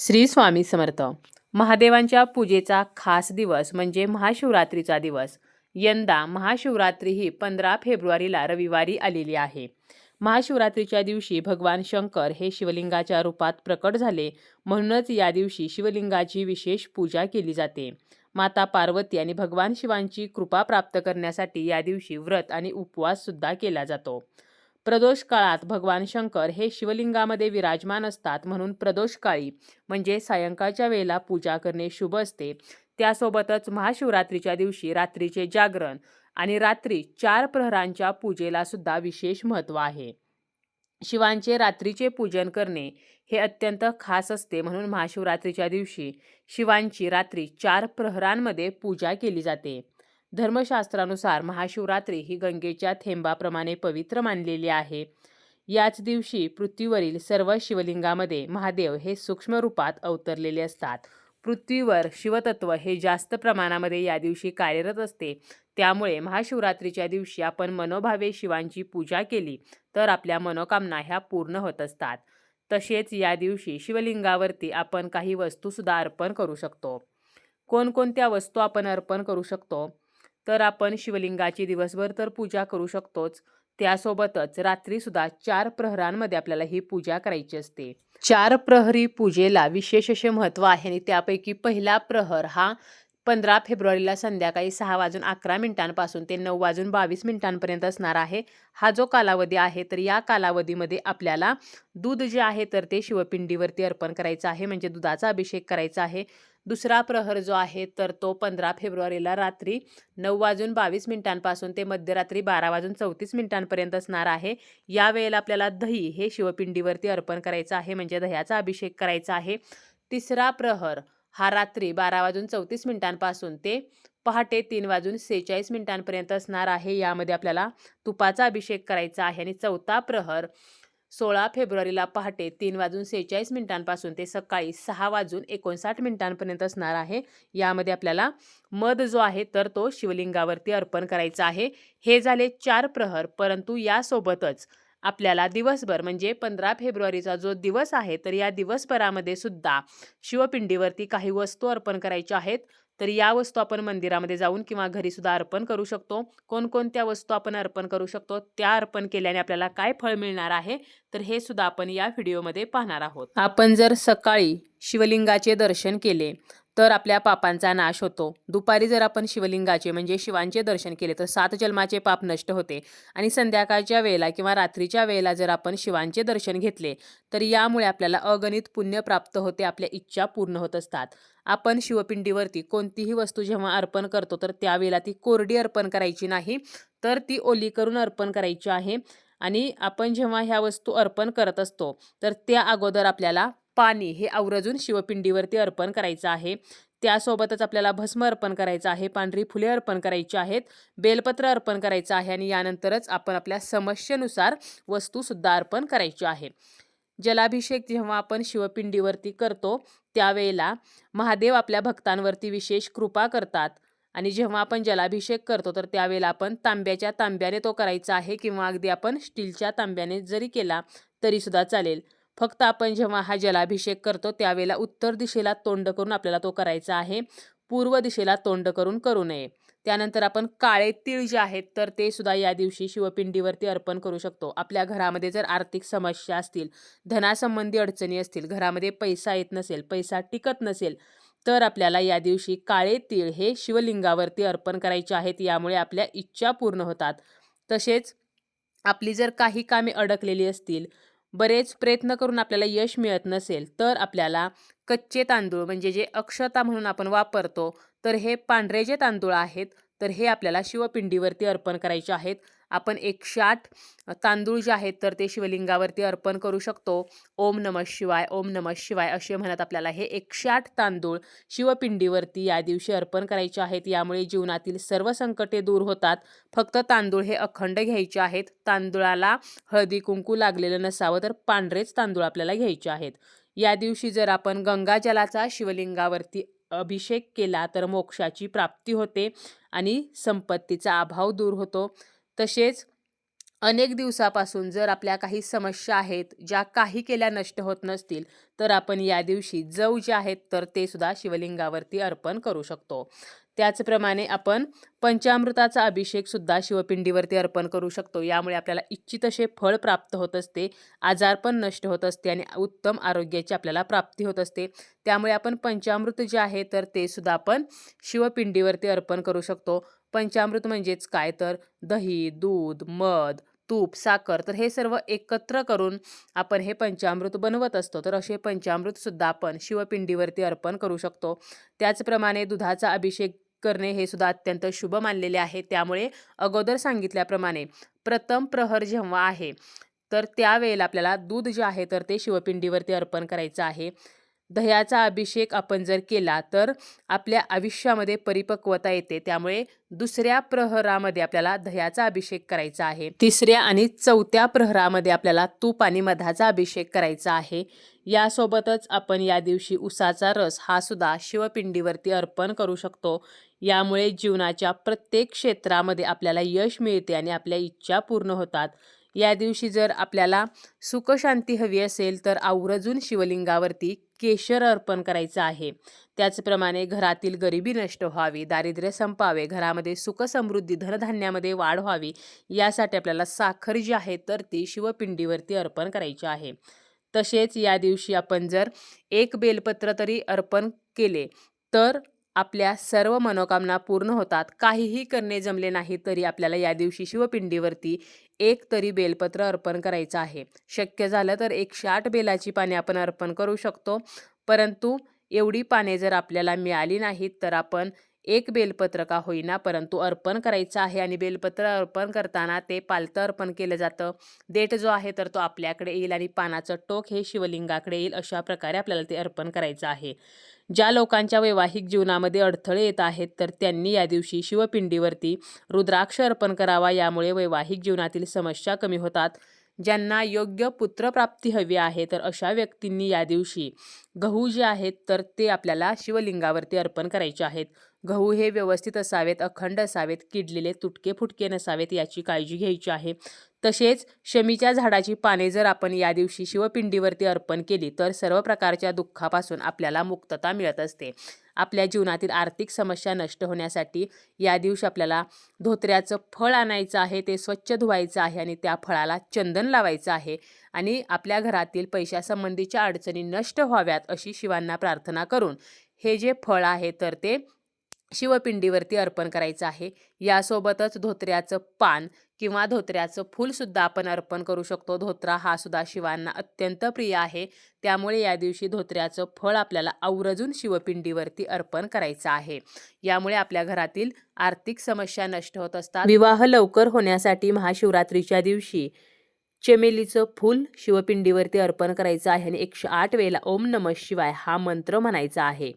श्री स्वामी समर्थ. महादेवांच्या पूजेचा खास दिवस म्हणजे महाशिवरात्रीचा दिवस. यंदा महाशिवरात्री ही पंधरा फेब्रुवारीला रविवारी आलेली आहे. महाशिवरात्रीच्या दिवशी भगवान शंकर हे शिवलिंगाच्या रूपात प्रकट झाले. म्हणूनच या दिवशी शिवलिंगाची विशेष पूजा केली जाते. माता पार्वती आणि भगवान शिवांची कृपा प्राप्त करण्यासाठी या दिवशी व्रत आणि उपवास सुद्धा केला जातो. प्रदोष काळात भगवान शंकर हे शिवलिंगामध्ये विराजमान असतात म्हणून प्रदोष काळी म्हणजे सायंकाळच्या वेळेला पूजा करणे शुभ असते. त्यासोबतच महाशिवरात्रीच्या दिवशी रात्रीचे जागरण आणि रात्री चार प्रहरांच्या पूजेला सुद्धा विशेष महत्त्व आहे. शिवांचे रात्रीचे पूजन करणे हे अत्यंत खास असते म्हणून महाशिवरात्रीच्या दिवशी शिवांची रात्री चार प्रहरांमध्ये पूजा केली जाते. धर्मशास्त्रानुसार महाशिवरात्री ही गंगेच्या थेंबाप्रमाणे पवित्र मानलेली आहे. याच दिवशी पृथ्वीवरील सर्व शिवलिंगामध्ये महादेव हे सूक्ष्म रूपात अवतरलेले असतात. पृथ्वीवर शिवतत्व हे जास्त प्रमाणामध्ये या दिवशी कार्यरत असते. त्यामुळे महाशिवरात्रीच्या दिवशी आपण मनोभावे शिवांची पूजा केली तर आपल्या मनोकामना ह्या पूर्ण होत असतात. तसेच या दिवशी शिवलिंगावरती आपण काही वस्तूसुद्धा अर्पण करू शकतो. कोणकोणत्या वस्तू आपण अर्पण करू शकतो? तर आपण शिवलिंगाची दिवसभर तर पूजा करू शकतोच. त्यासोबतच रात्रीसुद्धा चार प्रहरांमध्ये आपल्याला ही पूजा करायची असते. चार प्रहरी पूजेला विशेष असे महत्त्व आहे आणि त्यापैकी पहिला प्रहर हा पंधरा फेब्रुवारीला संध्याकाळी सहा वाजून अकरा मिनिटांपासून ते नऊ वाजून बावीस मिनिटांपर्यंत असणार आहे. हा जो कालावधी आहे तर या कालावधीमध्ये आपल्याला दूध जे आहे तर ते शिवपिंडीवरती अर्पण करायचं आहे. म्हणजे दुधाचा अभिषेक करायचा आहे. दुसरा प्रहर जो आहे तर तो पंधरा फेब्रुवारीला रात्री नऊ वाजून बावीस मिनिटांपासून ते मध्यरात्री बारा वाजून चौतीस मिनिटांपर्यंत असणार आहे. या वेळेला आपल्याला दही हे शिवपिंडीवरती अर्पण करायचं आहे. म्हणजे दह्याचा अभिषेक करायचा आहे. तिसरा प्रहर हा रात्री बारा वाजून चौतीस मिनिटांपासून ते पहाटे तीन वाजून सेहेचाळीस मिनिटांपर्यंत असणार आहे. यामध्ये आपल्याला तुपाचा अभिषेक करायचा आहे आणि चौथा प्रहर सोळा फेब्रुवारीला पहाटे तीन वाजून सेहेचाळीस मिनिटांपासून ते सकाळी सहा वाजून एकोणसाठ मिनिटांपर्यंत असणार आहे. यामध्ये आपल्याला मध जो आहे तर तो शिवलिंगावरती अर्पण करायचा आहे. हे झाले चार प्रहर परंतु यासोबतच आपल्याला दिवसभर म्हणजे पंधरा फेब्रुवारीचा जो दिवस आहे तर या दिवसभरामध्ये सुद्धा शिवपिंडीवरती काही वस्तू अर्पण करायच्या आहेत. तर या वस्तू आपण मंदिरामध्ये जाऊन किंवा घरी सुद्धा अर्पण करू शकतो. कोणकोणत्या वस्तू आपण अर्पण करू शकतो त्या अर्पण केल्याने आपल्याला काय फळ मिळणार आहे तर हे सुद्धा आपण या व्हिडिओमध्ये पाहणार आहोत. आपण जर सकाळी शिवलिंगाचे दर्शन केले तर आपल्या पापांचा नाश होतो. दुपारी जर आपण शिवलिंगाचे म्हणजे शिवांचे दर्शन केले तर सात जन्माचे पाप नष्ट होते. आणि संध्याकाळच्या वेळेला किंवा रात्रीच्या वेळेला जर आपण शिवांचे दर्शन घेतले तर यामुळे आपल्याला अगणित पुण्य प्राप्त होते आपल्या इच्छा पूर्ण होत असतात. आपण शिवपिंडीवरती कोणतीही वस्तू जेव्हा अर्पण करतो तर त्यावेळेला ती कोरडी अर्पण करायची नाही तर ती ओली करून अर्पण करायची आहे. आणि आपण जेव्हा ह्या वस्तू अर्पण करत असतो तर त्या अगोदर आपल्याला पाणी हे आवर्जून शिवपिंडीवरती अर्पण करायचं आहे. त्यासोबतच आपल्याला भस्म अर्पण करायचं आहे पांढरी फुले अर्पण करायची आहेत बेलपत्र अर्पण करायचं आहे आणि यानंतरच आपण आपल्या समस्येनुसार वस्तूसुद्धा अर्पण करायची आहे. जलाभिषेक जेव्हा आपण शिवपिंडीवरती करतो त्यावेळेला महादेव आपल्या भक्तांवरती विशेष कृपा करतात आणि जेव्हा आपण जलाभिषेक करतो तर त्यावेळेला आपण तांब्याच्या तांब्याने तो करायचा आहे किंवा अगदी आपण स्टीलच्या तांब्याने जरी केला तरीसुद्धा चालेल. फक्त आपण जेव्हा हा जलाभिषेक करतो त्यावेळेला उत्तर दिशेला तोंड करून आपल्याला तो करायचा आहे. पूर्व दिशेला तोंड करून करू नये. त्यानंतर आपण काळे तीळ जे आहेत तर ते सुद्धा या दिवशी शिवपिंडीवरती अर्पण करू शकतो. आपल्या घरामध्ये जर आर्थिक समस्या असतील धनासंबंधी अडचणी असतील घरामध्ये पैसा येत नसेल पैसा टिकत नसेल तर आपल्याला या दिवशी काळे तीळ हे शिवलिंगावरती अर्पण करायचे आहेत यामुळे आपल्या इच्छा पूर्ण होतात. तसेच आपली जर काही कामे अडकलेली असतील बरेच प्रयत्न करून आपल्याला यश मिळत नसेल तर आपल्याला कच्चे तांदूळ म्हणजे जे अक्षता म्हणून आपण वापरतो तर हे पांढरे जे तांदूळ आहेत तर हे आपल्याला शिवपिंडीवरती अर्पण करायचे आहेत. आपण एकशे आठ तांदूळ जे आहेत तर ते शिवलिंगावरती अर्पण करू शकतो. ओम नमः शिवाय ओम नमः शिवाय असे म्हणत आपल्याला हे एकशे आठ तांदूळ शिवपिंडीवरती या दिवशी अर्पण करायचे आहेत. यामुळे जीवनातील सर्व संकटे दूर होतात. फक्त तांदूळ हे अखंड घ्यायचे आहेत. तांदूळाला हळदी कुंकू लागलेलं नसावं तर पांढरेच तांदूळ आपल्याला घ्यायचे आहेत. या दिवशी जर आपण गंगाजलाचा शिवलिंगावरती अभिषेक केला तर मोक्षाची प्राप्ती होते आणि संपत्तीचा अभाव दूर होतो. तसेच अनेक दिवसापासून जर आपल्या काही समस्या आहेत ज्या काही केल्या नष्ट होत नसतील तर आपण या दिवशी जव जे आहेत तर ते सुद्धा शिवलिंगावरती अर्पण करू शकतो. त्याचप्रमाणे आपण पंचामृताचा अभिषेक सुद्धा शिवपिंडीवरती अर्पण करू शकतो. यामुळे आपल्याला इच्छित असे फळ प्राप्त होत असते आजार पण नष्ट होत असते आणि उत्तम आरोग्याची आपल्याला प्राप्ती होत असते. त्यामुळे आपण पंचामृत जे आहे तर ते सुद्धा आपण शिवपिंडीवरती अर्पण करू शकतो. पंचामृत म्हणजेच काय? तर दही दूध मध तूप साखर तर हे सर्व एकत्र करून आपण हे पंचामृत बनवत असतो. तर असे पंचामृतसुद्धा आपण शिवपिंडीवरती अर्पण करू शकतो. त्याचप्रमाणे दुधाचा अभिषेक करणे हे सुद्धा अत्यंत शुभ मानलेले आहे. त्यामुळे अगोदर सांगितल्याप्रमाणे प्रथम प्रहर जेव्हा आहे तर त्यावेळेला आपल्याला दूध जे आहे तर ते शिवपिंडीवरती अर्पण करायचं आहे. दह्याचा अभिषेक आपण जर केला तर आपल्या आयुष्यामध्ये परिपक्वता येते. त्यामुळे दुसऱ्या प्रहरामध्ये आपल्याला दह्याचा अभिषेक करायचा आहे. तिसऱ्या आणि चौथ्या प्रहरामध्ये आपल्याला तूप आणि मधाचा अभिषेक करायचा आहे. यासोबतच आपण या दिवशी उसाचा रस हा सुद्धा शिवपिंडीवरती अर्पण करू शकतो. यामुळे जीवनाच्या प्रत्येक क्षेत्रामध्ये आपल्याला यश मिळते आणि आपल्या इच्छा पूर्ण होतात. या दिवशी जर आपल्याला सुखशांती हवी असेल तर आवर्जून शिवलिंगावरती केशर अर्पण करायचं आहे. त्याचप्रमाणे घरातील गरिबी नष्ट व्हावी दारिद्र्य संपावे घरामध्ये सुख समृद्धी धनधान्यामध्ये वाढ व्हावी यासाठी आपल्याला साखर जी आहे तर ती शिवपिंडीवरती अर्पण करायची आहे. तसेच या दिवशी आपण जर एक बेलपत्र तरी अर्पण केले तर आपल्या सर्व मनोकामना पूर्ण होतात. काहीही करणे जमले नाही तरी आपल्याला या दिवशी शिवपिंडीवरती एक तरी बेलपत्र अर्पण करायचं आहे. शक्य झालं तर एकशे आठ बेलाची पाने आपण अर्पण करू शकतो. परंतु एवढी पाने जर आपल्याला मिळाली नाहीत तर आपण एक बेलपत्र का होईना परंतु अर्पण करायचं आहे आणि बेलपत्र अर्पण करताना ते पालतं अर्पण केलं जातं. देठ जो आहे तर तो आपल्याकडे येईल आणि पानाचं टोक हे शिवलिंगाकडे येईल अशा प्रकारे आपल्याला ते अर्पण करायचं आहे. ज्या लोकांच्या वैवाहिक जीवनामध्ये अडथळे येत आहेत तर त्यांनी या दिवशी शिवपिंडीवरती रुद्राक्ष अर्पण करावा यामुळे वैवाहिक जीवनातील समस्या कमी होतात. ज्यांना योग्य पुत्रप्राप्ती हवी आहे तर अशा व्यक्तींनी या दिवशी गहू जे आहेत तर ते आपल्याला शिवलिंगावरती अर्पण करायचे आहेत. गहू हे व्यवस्थित असावेत अखंड असावेत किडलेले तुटके फुटके नसावेत याची काळजी घ्यायची आहे. तसेच शमीच्या झाडाची पाने जर आपण या दिवशी शिवपिंडीवरती अर्पण केली तर सर्व प्रकारच्या दुःखापासून आपल्याला मुक्तता मिळत असते. आपल्या जीवनातील आर्थिक समस्या नष्ट होण्यासाठी या दिवशी आपल्याला धोत्र्याचं फळ आणायचं आहे ते स्वच्छ धुवायचं आहे आणि त्या फळाला चंदन लावायचं आहे आणि आपल्या घरातील पैशासंबंधीच्या अडचणी नष्ट व्हाव्यात अशी शिवांना प्रार्थना करून हे जे फळ आहे तर ते शिवपिंडीवरती अर्पण करायचं आहे. यासोबतच धोत्र्याचं पान किंवा धोत्र्याचं फूलसुद्धा आपण अर्पण करू शकतो. धोत्रा हा सुद्धा शिवांना अत्यंत प्रिय आहे. त्यामुळे या दिवशी धोत्र्याचं फळ आपल्याला आवर्जून शिवपिंडीवरती अर्पण करायचं आहे. यामुळे आपल्या घरातील आर्थिक समस्या नष्ट होत असतात. विवाह लवकर होण्यासाठी महाशिवरात्रीच्या दिवशी चमेलीचं फूल शिवपिंडीवरती अर्पण करायचं आहे आणि एकशे आठ वेळेला ओम नम शिवाय हा मंत्र म्हणायचा आहे.